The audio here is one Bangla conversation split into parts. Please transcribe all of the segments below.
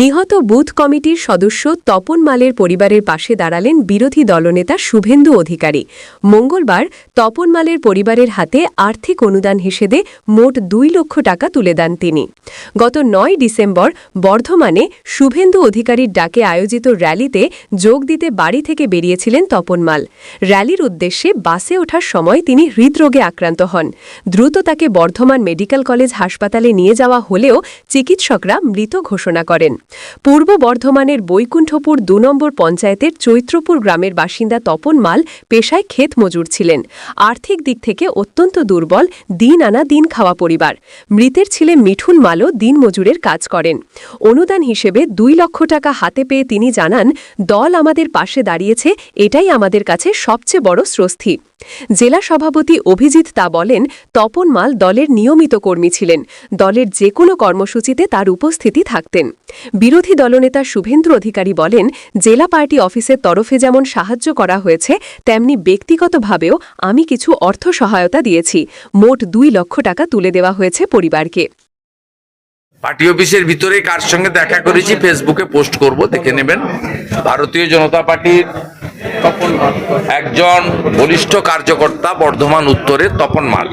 নিহত বুথ কমিটির সদস্য তপন মালের পরিবারের পাশে দাঁড়ালেন বিরোধী দলনেতা শুভেন্দু অধিকারী। মঙ্গলবার তপন মালের পরিবারের হাতে আর্থিক অনুদান হিসেবে মোট দুই লক্ষ টাকা তুলে দেন তিনি। গত নয় ডিসেম্বর বর্ধমানে শুভেন্দু অধিকারীর ডাকে আয়োজিত র্যালিতে যোগ দিতে বাড়ি থেকে বেরিয়েছিলেন তপন মাল। র্যালির উদ্দেশ্যে বাসে ওঠার সময় তিনি হৃদরোগে আক্রান্ত হন। দ্রুত তাকে বর্ধমান মেডিকেল কলেজ হাসপাতালে নিয়ে যাওয়া হলেও চিকিৎসকরা মৃত ঘোষণা করেন। পূর্ব বর্ধমানের বৈকুণ্ঠপুর দু নম্বর পঞ্চায়েতের চৈত্রপুর গ্রামের বাসিন্দা তপন মাল পেশায় ক্ষেত মজুর ছিলেন। আর্থিক দিক থেকে অত্যন্ত দুর্বল দিন আনা দিন খাওয়া পরিবার। মৃতের ছেলে মিঠুন মালও দিন মজুরের কাজ করেন। অনুদান হিসেবে দুই লক্ষ টাকা হাতে পেয়ে তিনি জানান, দল আমাদের পাশে দাঁড়িয়েছে, এটাই আমাদের কাছে সবচেয়ে বড় স্বস্তি। জেলা সভাপতি অভিজিৎ তা বলেন, তপন মাল দলের নিয়মিত কর্মী ছিলেন। দলের যে কোনো কর্মসূচিতে তার উপস্থিতি থাকতেন। বিরোধী দলনেতা শুভেন্দ্র অধিকারী বলেন, জেলা পার্টি অফিসের তরফে যেমন সাহায্য করা হয়েছে, তেমনি ব্যক্তিগতভাবেও আমি কিছু অর্থ সহায়তা দিয়েছি। মোট দুই লক্ষ টাকা তুলে দেওয়া হয়েছে পরিবারকে। পার্টি অফিসের ভিতরে কার সঙ্গে দেখা করেছি ফেসবুকে পোস্ট করব, দেখে নেবেন। ভারতীয় জনতা পার্টির একজন বলিষ্ঠ কার্যকর্তা বর্ধমান উত্তরে তপন মাল।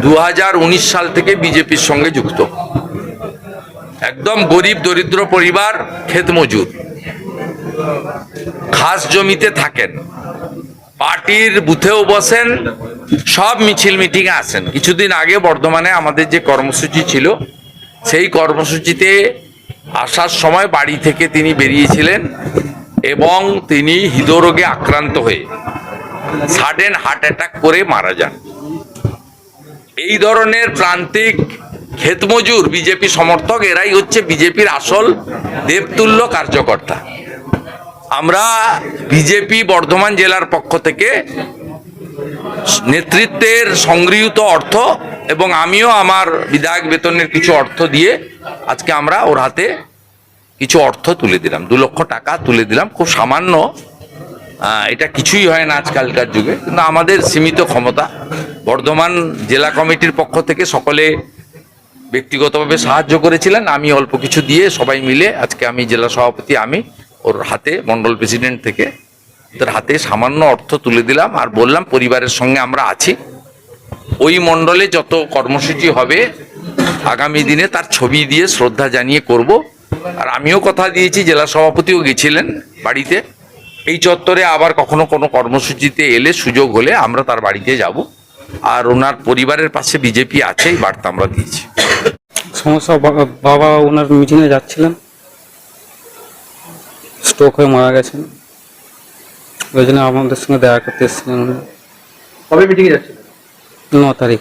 দুহাজার উনিশ সাল থেকে বিজেপির সঙ্গে যুক্ত। একদম গরিব, দরিদ্র পরিবার, ক্ষেত মজুর। খাস জমিতে থাকেন। পার্টির বুথেও বসেন, সব মিছিল মিটিংয়ে আসেন। কিছুদিন আগে বর্ধমানে আমাদের যে কর্মসূচি ছিল, সেই কর্মসূচিতে আসার সময় বাড়ি থেকে তিনি বেরিয়েছিলেন। এবং তিনি হৃদরোগে আক্রান্ত হয়ে সাডেন হার্ট অ্যাটাক করে মারা যান। এই ধরনের প্রান্তিক ক্ষেতমজুর বিজেপি সমর্থক এরাই হচ্ছে বিজেপির আসল দেবতুল্য কার্যকর্তা। আমরা বিজেপি বর্ধমান জেলার পক্ষ থেকে নেতৃত্বের সংগৃহীত অর্থ এবং আমিও আমার বিধায়ক বেতনের কিছু অর্থ দিয়ে আজকে আমরা ওর হাতে কিছু অর্থ তুলে দিলাম, দু লক্ষ টাকা তুলে দিলাম, খুব সামান্য। এটা কিছুই হয় না আজকালকার যুগে, কিন্তু আমাদের সীমিত ক্ষমতা। বর্ধমান জেলা কমিটির পক্ষ থেকে সকলে ব্যক্তিগতভাবে সাহায্য করেছিলেন, আমি অল্প কিছু দিয়ে সবাই মিলে, আজকে আমি জেলা সভাপতি, আমি ওর হাতে, মন্ডল প্রেসিডেন্ট থেকে তার হাতে সামান্য অর্থ তুলে দিলাম, আর বললাম পরিবারের সঙ্গে আমরা আছি। ওই মণ্ডলে যত কর্মসূচি হবে, আগামী দিনে তার ছবি দিয়ে শ্রদ্ধা জানিয়ে করব। আর আমিও কথা দিয়েছি জেলা সভাপতিও গেছিলেন বাড়িতে। এই চত্বরে আবার কখনো কোনো কর্মসূচিতে এলে সুযোগ হলে আমরা তার বাড়িতে যাব। আর ওনার পরিবারের পাশে বিজেপি আছে এই বার্তা আমরা দিয়েছি। সমস্যা বাবা ওনার মিটিংয়ে যাচ্ছিলেন। স্ট্রোক হয়ে মারা গেছেন। ওই জন্য আমাদের সঙ্গে দেখা করতে এসেছিলেন কবে মিটিংয়ে যাচ্ছিল ন তারিখ।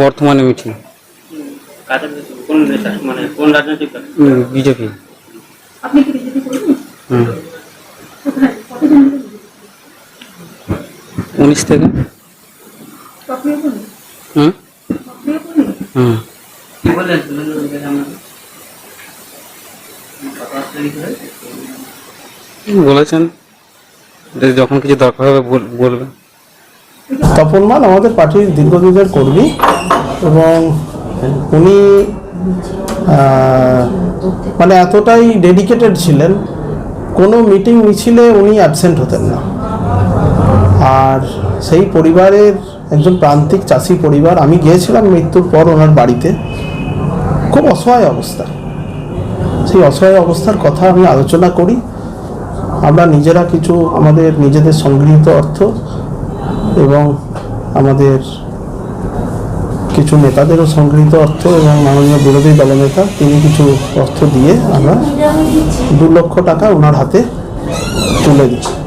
বর্তমানে মিটিং? কোন মানে কোন রাজনৈতিক দল? বিজেপি। আপনি কি বিজেপি হুম? উনিশ থেকে। হুম? হুম। কি? বলেছেন। যে যখন কিছু দরকার হবে বল- বলবেন তপন মাল আমাদের পার্টির দীর্ঘদিনের কর্মী এবং উনি মানে এতটাই ডেডিকেটেড ছিলেন, কোনো মিটিং মিছিলে উনি অ্যাবসেন্ট হতেন না। আর সেই পরিবারের একজন প্রান্তিক চাষি পরিবার, আমি গিয়েছিলাম মৃত্যুর পর ওনার বাড়িতে, খুব অসহায় অবস্থা। সেই অসহায় অবস্থার কথা আমি আলোচনা করি। আমরা নিজেরা কিছু আমাদের নিজেদের সংগৃহীত অর্থ এবং আমাদের কিছু নেতাদেরও সংগৃহীত অর্থ এবং মাননীয় বিরোধী দলনেতা তিনি কিছু অর্থ দিয়ে আমরা দু লক্ষ টাকা ওনার হাতে তুলে দিই